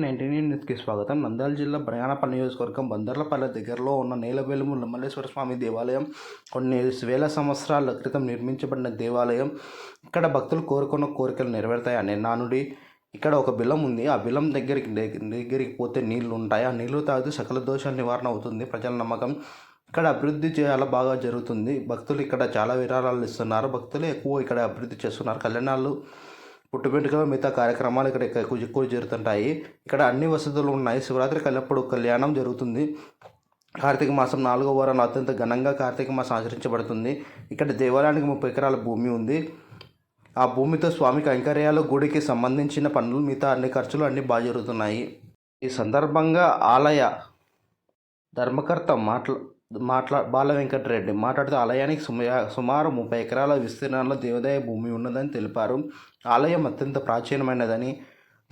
Nineteen న్యూస్కి స్వాగతం. నంద్యాల జిల్లా ప్రయాణపల్లి నియోజకవర్గం బందర్లపల్లె దగ్గరలో ఉన్న నేలవేలుము మల్లేశ్వర స్వామి దేవాలయం కొన్ని వేల సంవత్సరాల క్రితం నిర్మించబడిన దేవాలయం. ఇక్కడ భక్తులు కోరుకున్న కోరికలు నెరవేరుతాయనే నానుడి. ఇక్కడ ఒక బిలం ఉంది. ఆ బిలం దగ్గరికి దగ్గరికి పోతే నీళ్ళు ఉంటాయి ఆ నీళ్ళు తాగితే సకల దోషాల నివారణ అవుతుంది. ప్రజల నమ్మకం ఇక్కడ అభివృద్ధి చాలా బాగా జరుగుతుంది. భక్తులు ఇక్కడ చాలా విరాళాలు ఇస్తున్నారు. భక్తులు ఎక్కువ ఇక్కడ అభివృద్ధి చేస్తున్నారు. కళ్యాణాలు పుట్టుబెట్టుకలు మిగతా కార్యక్రమాలు ఇక్కడ ఎక్కువ ఎక్కువ జరుగుతుంటాయి. ఇక్కడ అన్ని వసతులు ఉన్నాయి. శివరాత్రికి వెళ్ళినప్పుడు కళ్యాణం జరుగుతుంది. కార్తీక మాసం నాలుగో వారం అత్యంత ఘనంగా కార్తీక మాసం ఆచరించబడుతుంది. ఇక్కడ దేవాలయానికి ముప్పై ఎకరాల భూమి ఉంది. ఆ భూమితో స్వామి కైంకర్యాలు గుడికి సంబంధించిన పనులు మిగతా అన్ని ఖర్చులు అన్నీ బాగా జరుగుతున్నాయి. ఈ సందర్భంగా ఆలయ ధర్మకర్త మాట్లా మాట్లా బాల వెంకటరెడ్డి మాట్లాడుతూ ఆలయానికి సుమారు ముప్పై ఎకరాల విస్తీర్ణంలో దేవాదాయ భూమి ఉన్నదని తెలిపారు. ఆలయం అత్యంత ప్రాచీనమైనదని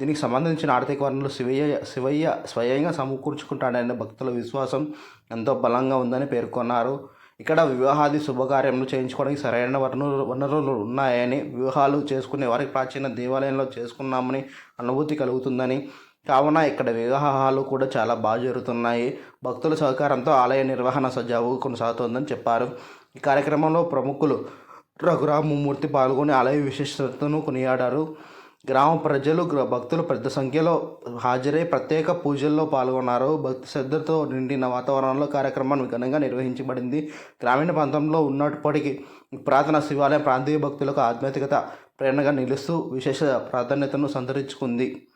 దీనికి సంబంధించిన ఆర్థిక వనరులు శివయ్య శివయ్య స్వయంగా సమకూర్చుకుంటాడనే భక్తుల విశ్వాసం ఎంతో బలంగా ఉందని పేర్కొన్నారు. ఇక్కడ వివాహాది శుభకార్యములు చేయించుకోవడానికి సరైన వనరులు వనరులు ఉన్నాయని వివాహాలు చేసుకునే వారికి ప్రాచీన దేవాలయంలో చేసుకున్నామని అనుభూతి కలుగుతుందని కావున ఇక్కడ వివాహాలు కూడా చాలా బాగా జరుగుతున్నాయి. భక్తుల సహకారంతో ఆలయ నిర్వహణ సజావు కొనసాగుతోందని చెప్పారు. ఈ కార్యక్రమంలో ప్రముఖులు రఘురామమూర్తి పాల్గొని ఆలయ విశిష్టతను కొనియాడారు. గ్రామ ప్రజలు భక్తులు పెద్ద సంఖ్యలో హాజరై ప్రత్యేక పూజల్లో పాల్గొన్నారు. భక్తి శ్రద్ధతో నిండిన వాతావరణంలో కార్యక్రమం ఘనంగా నిర్వహించబడింది. గ్రామీణ ప్రాంతంలో ఉన్నప్పటికీ పురాతన శివాలయం ప్రాంతీయ భక్తులకు ఆధ్యాత్మికత ప్రేరణగా నిలుస్తూ విశేష ప్రాధాన్యతను సంతరించుకుంది.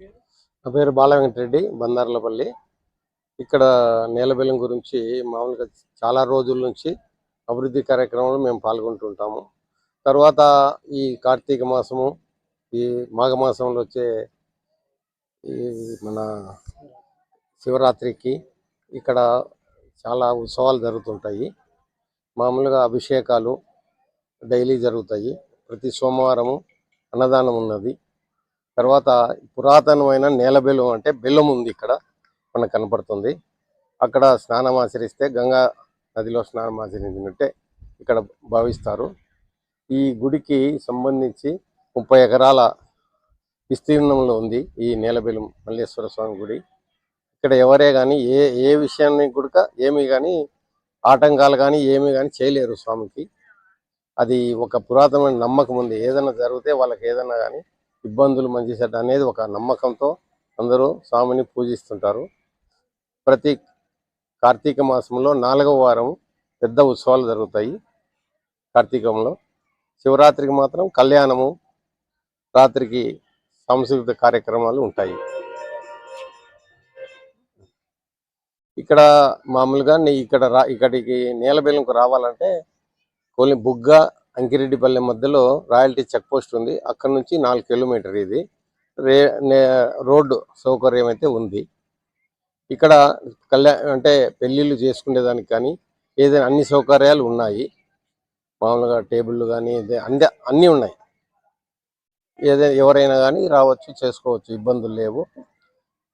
నా పేరు బాల వెంకటరెడ్డి బందార్లపల్లి. ఇక్కడ నేలబెల్లం గురించి మామూలుగా చాలా రోజుల నుంచి అభివృద్ధి కార్యక్రమంలో మేము పాల్గొంటుంటాము. తర్వాత ఈ కార్తీక మాసము ఈ మాఘమాసంలో వచ్చే ఈ మన శివరాత్రికి ఇక్కడ చాలా ఉత్సవాలు జరుగుతుంటాయి. మామూలుగా అభిషేకాలు డైలీ జరుగుతాయి. ప్రతి సోమవారము అన్నదానం ఉన్నది. తర్వాత పురాతనమైన నేల బెల్లం అంటే బెల్లం ఉంది ఇక్కడ మనకు కనపడుతుంది. అక్కడ స్నానం ఆచరిస్తే గంగా నదిలో స్నానం ఆచరించినట్టే ఇక్కడ భావిస్తారు. ఈ గుడికి సంబంధించి ముప్పై ఎకరాల విస్తీర్ణంలో ఉంది ఈ నేలబెల్లం మల్లేశ్వర స్వామి గుడి. ఇక్కడ ఎవరే కానీ ఏ ఏ విషయాన్ని గుడక ఏమి కానీ ఆటంకాలు కానీ ఏమి కానీ చేయలేరు స్వామికి. అది ఒక పురాతనమైన నమ్మకం ఉంది. ఏదైనా జరిగితే వాళ్ళకి ఏదైనా కానీ ఇబ్బందులు మంచి చెడ్డ అనేది ఒక నమ్మకంతో అందరూ స్వామిని పూజిస్తుంటారు. ప్రతి కార్తీక మాసంలో నాలుగవ వారం పెద్ద ఉత్సవాలు జరుగుతాయి కార్తీకంలో. శివరాత్రికి మాత్రం కళ్యాణము రాత్రికి సాంస్కృతిక కార్యక్రమాలు ఉంటాయి. ఇక్కడ మామూలుగా ఇక్కడ రా ఇక్కడికి నేలబెల్లంకు రావాలంటే కొన్ని బుగ్గ అంకిరెడ్డిపల్లె మధ్యలో రాయల్టీ చెక్ పోస్ట్ ఉంది. అక్కడ నుంచి నాలుగు కిలోమీటర్ ఇది. రే రోడ్డు సౌకర్యం అయితే ఉంది. ఇక్కడ కళ్యాణ అంటే పెళ్ళిళ్ళు చేసుకునేదానికి కానీ ఏదైనా అన్ని సౌకర్యాలు ఉన్నాయి. మామూలుగా టేబుల్ కానీ అన్ని అన్నీ ఉన్నాయి. ఏదైనా ఎవరైనా కానీ రావచ్చు చేసుకోవచ్చు. ఇబ్బందులు లేవు.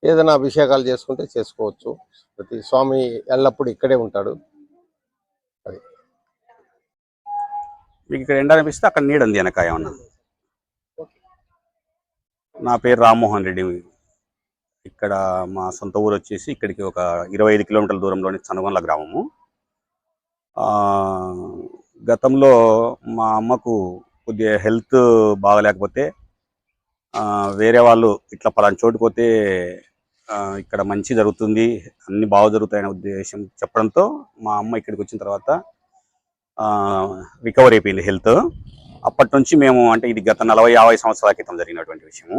ఏదైనా అభిషేకాలు చేసుకుంటే చేసుకోవచ్చు. ప్రతి స్వామి ఎల్లప్పుడూ ఇక్కడే ఉంటాడు. మీకు ఇక్కడ ఎండ అనిపిస్తే అక్కడ నీడ ఉంది వెనక ఏమన్నా. నా పేరు రామ్మోహన్ రెడ్డి. ఇక్కడ మా సొంత ఊరు వచ్చేసి ఇక్కడికి ఒక ఇరవై ఐదు కిలోమీటర్ల దూరంలోని చనగొండ్ల గ్రామము. గతంలో మా అమ్మకు కొద్దిగా హెల్త్ బాగలేకపోతే వేరే వాళ్ళు ఇట్లా పలానా చోటుకు పోతే ఇక్కడ మంచి జరుగుతుంది అన్ని బాగా జరుగుతాయనే ఉద్దేశం చెప్పడంతో మా అమ్మ ఇక్కడికి వచ్చిన తర్వాత రికవర్ అయిపోయింది హెల్త్ అప్పటి నుంచి మేము అంటే ఇది గత నలభై యాభై సంవత్సరాల క్రితం జరిగినటువంటి విషయము.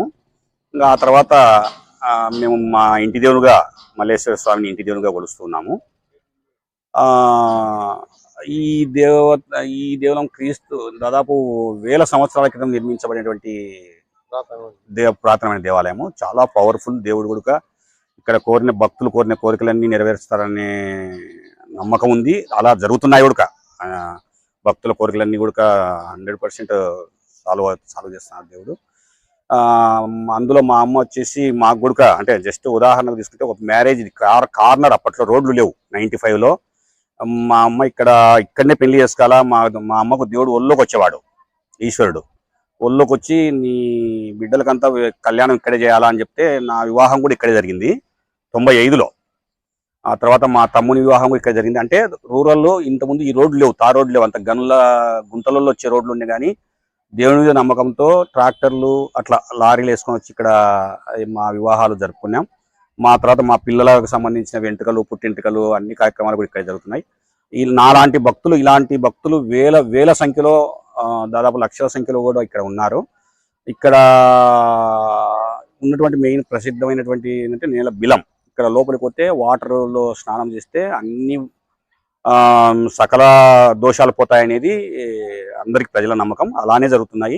ఇంకా ఆ తర్వాత మేము మా ఇంటి దేవుడుగా మల్లేశ్వర స్వామిని ఇంటి దేవుడుగా కొలుస్తున్నాము ఈ దేవ ఈ దేవలం క్రీస్తు దాదాపు వేల సంవత్సరాల క్రితం నిర్మించబడినటువంటి దేవ పురాతనమైన దేవాలయము. చాలా పవర్ఫుల్ దేవుడు కూడా ఇక్కడ కోరిన భక్తులు కోరిన కోరికలన్నీ నెరవేరుస్తారనే నమ్మకం ఉంది. అలా జరుగుతున్నాయి కూడా భక్తుల కోరికలన్నీ కూడా హండ్రెడ్ పర్సెంట్ సాల్వ్ సాల్వ్ చేస్తున్నారు దేవుడు. ఆ, అందులో మా అమ్మ వచ్చేసి మాకు కూడా అంటే జస్ట్ ఉదాహరణకు తీసుకుంటే ఒక మ్యారేజ్ కార్ కార్నర్ అప్పట్లో రోడ్లు లేవు నైంటీ లో మా అమ్మ ఇక్కడ ఇక్కడనే పెళ్ళి చేసుకోవాలా? మా మా అమ్మకు దేవుడు ఒళ్ళోకి వచ్చేవాడు ఈశ్వరుడు. ఒళ్ళోకి వచ్చి నీ బిడ్డలకంతా కళ్యాణం ఇక్కడే చేయాలా అని చెప్తే నా వివాహం కూడా ఇక్కడే జరిగింది. తొంభై ఐదులో. ఆ తర్వాత మా తమ్ముని వివాహం ఇక్కడ జరిగింది. అంటే రూరల్లో ఇంతకుముందు ఈ రోడ్లు లేవు తార్ రోడ్లు లేవు. అంత గనుల గుంతలలో వచ్చే రోడ్లు ఉన్నాయి కానీ దేవుని మీద నమ్మకంతో ట్రాక్టర్లు అట్లా లారీలు వేసుకొని వచ్చి ఇక్కడ మా వివాహాలు జరుపుకున్నాం. మా తర్వాత మా పిల్లలకు సంబంధించిన వెంట్రుకలు పుట్టింటికలు అన్ని కార్యక్రమాలు కూడా ఇక్కడ జరుగుతున్నాయి. ఈ నాలాంటి భక్తులు ఇలాంటి భక్తులు వేల వేల సంఖ్యలో దాదాపు లక్షల సంఖ్యలో కూడా ఇక్కడ ఉన్నారు. ఇక్కడ ఉన్నటువంటి మెయిన్ ప్రసిద్ధమైనటువంటి ఏంటంటే నేల బిలం. ఇక్కడ లోపలికి పోతే వాటర్లో స్నానం చేస్తే అన్ని సకల దోషాలు పోతాయనేది అందరికి ప్రజల నమ్మకం. అలానే జరుగుతున్నాయి.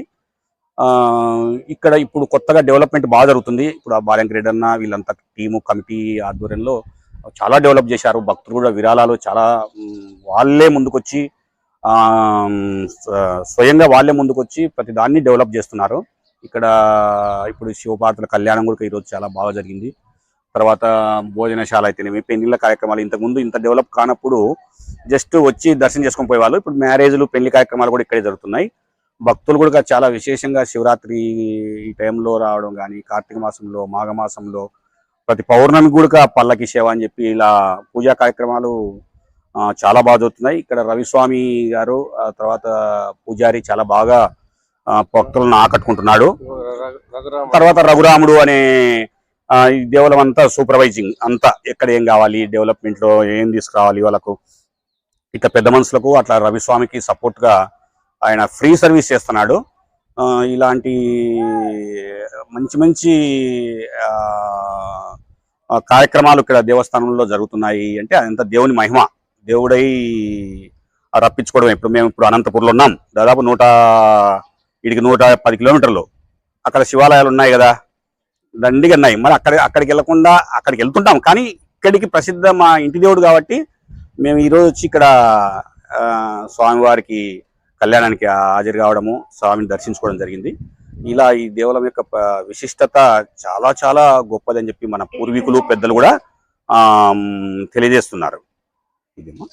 ఇక్కడ ఇప్పుడు కొత్తగా డెవలప్మెంట్ బాగా జరుగుతుంది. ఇప్పుడు ఆ బాలెంక రెడ్డి అన్న వీళ్ళంతా టీము కమిటీ ఆధ్వర్యంలో చాలా డెవలప్ చేశారు. భక్తులు కూడా విరాళాలు చాలా వాళ్ళే ముందుకొచ్చి స్వయంగా వాళ్ళే ముందుకొచ్చి ప్రతి దాన్ని డెవలప్ చేస్తున్నారు. ఇక్కడ ఇప్పుడు శివపార్తల కళ్యాణం కూడా ఈరోజు చాలా బాగా జరిగింది. తర్వాత భోజనశాల అయితేనేమి పెళ్ళిళ్ళ కార్యక్రమాలు ఇంతకుముందు ఇంత డెవలప్ కానప్పుడు జస్ట్ వచ్చి దర్శనం చేసుకొని పోయేవాళ్ళు. ఇప్పుడు మ్యారేజ్లు పెళ్ళి కార్యక్రమాలు కూడా ఇక్కడే జరుగుతున్నాయి. భక్తులు కూడా చాలా విశేషంగా శివరాత్రి ఈ టైంలో రావడం కానీ కార్తీక మాసంలో మాఘమాసంలో ప్రతి పౌర్ణమి కూడా పల్లకి సేవ అని చెప్పి ఇలా పూజా కార్యక్రమాలు చాలా బాగా జరుగుతున్నాయి. ఇక్కడ రవిస్వామి గారు ఆ తర్వాత పూజారి చాలా బాగా భక్తులను ఆకట్టుకుంటున్నాడు. తర్వాత రఘురాముడు అనే ఈ దేవాలయం అంతా సూపర్వైజింగ్ అంతా ఎక్కడ ఏం కావాలి డెవలప్మెంట్లో ఏం తీసుకురావాలి వాళ్ళకు. ఇట్లా పెద్ద మనుషులకు అట్లా రవిస్వామికి సపోర్ట్గా ఆయన ఫ్రీ సర్వీస్ చేస్తున్నాడు. ఆ, ఇలాంటి మంచి మంచి ఆ, కార్యక్రమాలు ఇక్కడ దేవస్థానంలో జరుగుతున్నాయి అంటే అదంతా దేవుని మహిమ. దేవుడై రప్పించుకోవడం ఇప్పుడు మేము ఇప్పుడు అనంతపూర్లో ఉన్నాం. దాదాపు నూట ఇడికి నూట పది కిలోమీటర్లు. అక్కడ శివాలయాలు ఉన్నాయి కదా. దండిగా ఉన్నాయి. మరి అక్కడ అక్కడికి వెళ్ళకుండా అక్కడికి వెళ్తుంటాం. కానీ ఇక్కడికి ప్రసిద్ధ మా ఇంటి దేవుడు కాబట్టి మేము ఈరోజు వచ్చి ఇక్కడ స్వామివారికి కళ్యాణానికి హాజరు కావడము స్వామిని దర్శించుకోవడం జరిగింది. ఇలా ఈ దేవాలయం యొక్క విశిష్టత చాలా చాలా గొప్పదని చెప్పి మన పూర్వీకులు పెద్దలు కూడా తెలియజేస్తున్నారు. ఇదేమో.